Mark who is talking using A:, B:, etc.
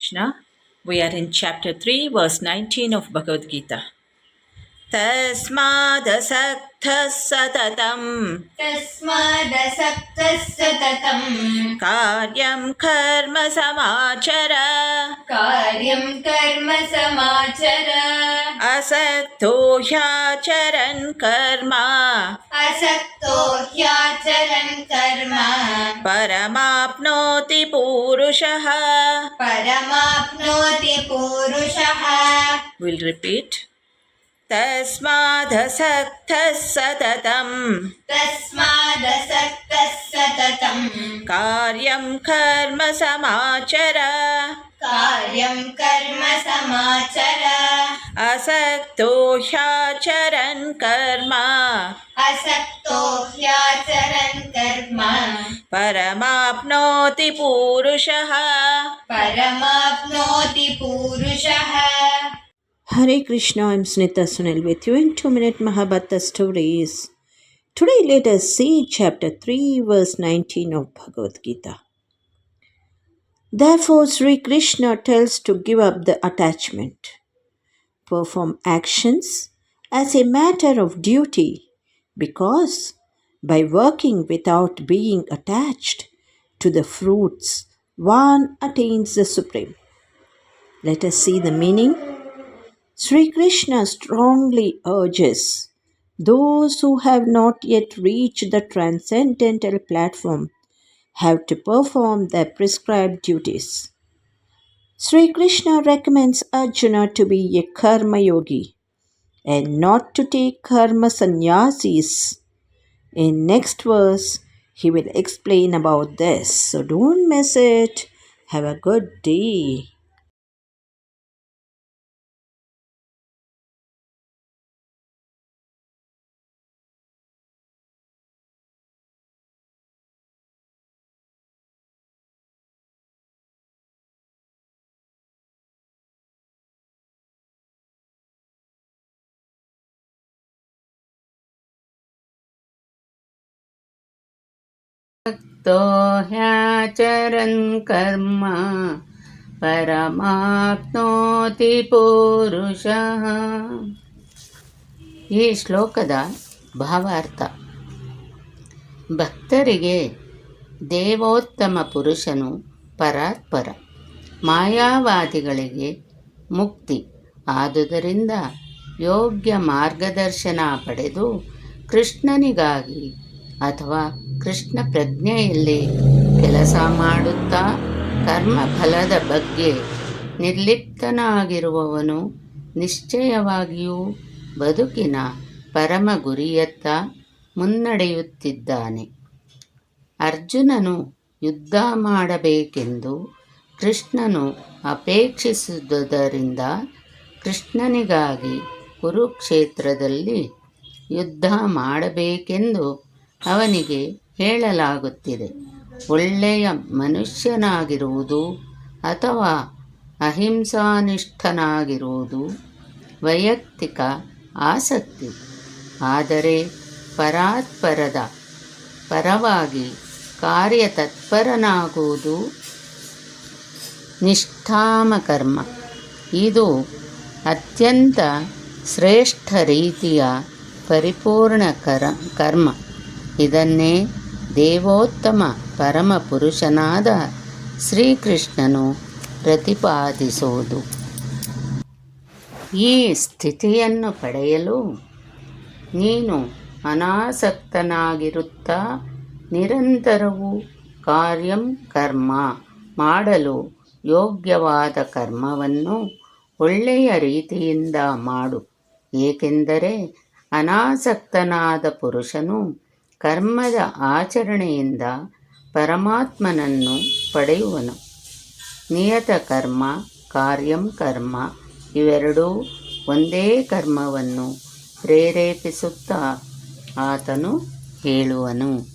A: Krishna. We are in chapter 3, verse 19 of Bhagavad Gita. तस्मादसक्तः सततं
B: तस्मादसक्तः सततम्
A: कार्यं कर्म समाचर
B: कार्यं कर्म समाचर
A: असक्तो ह्याचरन् कर्म
B: असक्तो ह्याचरन् कर्म
A: परमाप्नोति पूरुषः
B: परमाप्नोति पूरुषः
A: We'll repeat. तस्मादसक्तः सततं
B: सततम्
A: कार्यं कर्म समाचर।
B: कार्यं कर्म समाचर।
A: असक्तो ह्याचरन् कर्म।
B: असक्तो ह्याचरन् कर्म।
A: परमाप्नोति पूरुषः।
B: परमाप्नोति पूरुषः।
C: Hare Krishna, I'm Snita Sunil with you in 2 Minute Mahabharata Stories. Today, let us see chapter 3, verse 19 of Bhagavad Gita. Therefore, Sri Krishna tells to give up the attachment, perform actions as a matter of duty, because by working without being attached to the fruits, one attains the Supreme. Let us see the meaning. Sri Krishna strongly urges those who have not yet reached the transcendental platform have to perform their prescribed duties. Sri Krishna recommends Arjuna to be a karma yogi and not to take karma sannyasis. In next verse, he will explain about this. So don't miss it. Have a good day.
D: तो ह्याचरन् कर्म ಪರಮಾಪ್ನೋತಿ ಪುರುಷಃ ಈ ಶ್ಲೋಕದ ಭಾವಾರ್ಥ ಭಕ್ತರಿಗೆ ದೇವೋತ್ತಮ ಪುರುಷನು ಪರಾತ್ಪರ ಮಾಯಾವಾದಿಗಳಿಗೆ ಮುಕ್ತಿ ಆದುದರಿಂದ ಯೋಗ್ಯ ಮಾರ್ಗದರ್ಶನ ಪಡೆದು ಕೃಷ್ಣನಿಗಾಗಿ ಅಥವಾ ಕೃಷ್ಣ ಪ್ರಜ್ಞೆಯಲ್ಲಿ ಕೆಲಸ ಮಾಡುತ್ತಾ ಕರ್ಮಫಲದ ಬಗ್ಗೆ ನಿರ್ಲಿಪ್ತನಾಗಿರುವವನು ನಿಶ್ಚಯವಾಗಿಯೂ ಬದುಕಿನ ಪರಮ ಗುರಿಯತ್ತ ಮುನ್ನಡೆಯುತ್ತಿದ್ದಾನೆ. ಅರ್ಜುನನು ಯುದ್ಧ ಮಾಡಬೇಕೆಂದು ಕೃಷ್ಣನು ಅಪೇಕ್ಷಿಸಿದುದರಿಂದ ಕೃಷ್ಣನಿಗಾಗಿ ಕುರುಕ್ಷೇತ್ರದಲ್ಲಿ ಯುದ್ಧ ಮಾಡಬೇಕೆಂದು ಅವನಿಗೆ ಹೇಳಲಾಗುತ್ತಿದೆ. ಒಳ್ಳೆಯ ಮನುಷ್ಯನಾಗಿರುವುದು ಅಥವಾ ಅಹಿಂಸಾನಿಷ್ಠನಾಗಿರುವುದು ವೈಯಕ್ತಿಕ ಆಸಕ್ತಿ. ಆದರೆ ಪರಾತ್ಪರದ ಪರವಾಗಿ ಕಾರ್ಯತತ್ಪರನಾಗುವುದು ನಿಷ್ಠಾಮ ಕರ್ಮ ಇದು ಅತ್ಯಂತ ಶ್ರೇಷ್ಠ ರೀತಿಯ ಪರಿಪೂರ್ಣ ಕರ, ಕರ್ಮ. ಇದನ್ನೇ ದೇವೋತ್ತಮ ಪರಮಪುರುಷನಾದ ಶ್ರೀಕೃಷ್ಣನು ಪ್ರತಿಪಾದಿಸುವುದು ಈ ಸ್ಥಿತಿಯನ್ನು ಪಡೆಯಲು ನೀನು ಅನಾಸಕ್ತನಾಗಿರುತ್ತಾ ನಿರಂತರವೂ ಕಾರ್ಯಂ ಕರ್ಮ ಮಾಡಲು ಯೋಗ್ಯವಾದ ಕರ್ಮವನ್ನು ಒಳ್ಳೆಯ ರೀತಿಯಿಂದ ಮಾಡು. ಏಕೆಂದರೆ ಅನಾಸಕ್ತನಾದ ಪುರುಷನು ಕರ್ಮದ ಆಚರಣೆಯಿಂದ ಪರಮಾತ್ಮನನ್ನು ಪಡೆಯುವನು. ನಿಯತ ಕರ್ಮ ಕಾರ್ಯಂ ಕರ್ಮ ಇವೆರಡೂ ಒಂದೇ ಕರ್ಮವನ್ನು ಪ್ರೇರೇಪಿಸುತ್ತಾ ಆತನು ಹೇಳುವನು.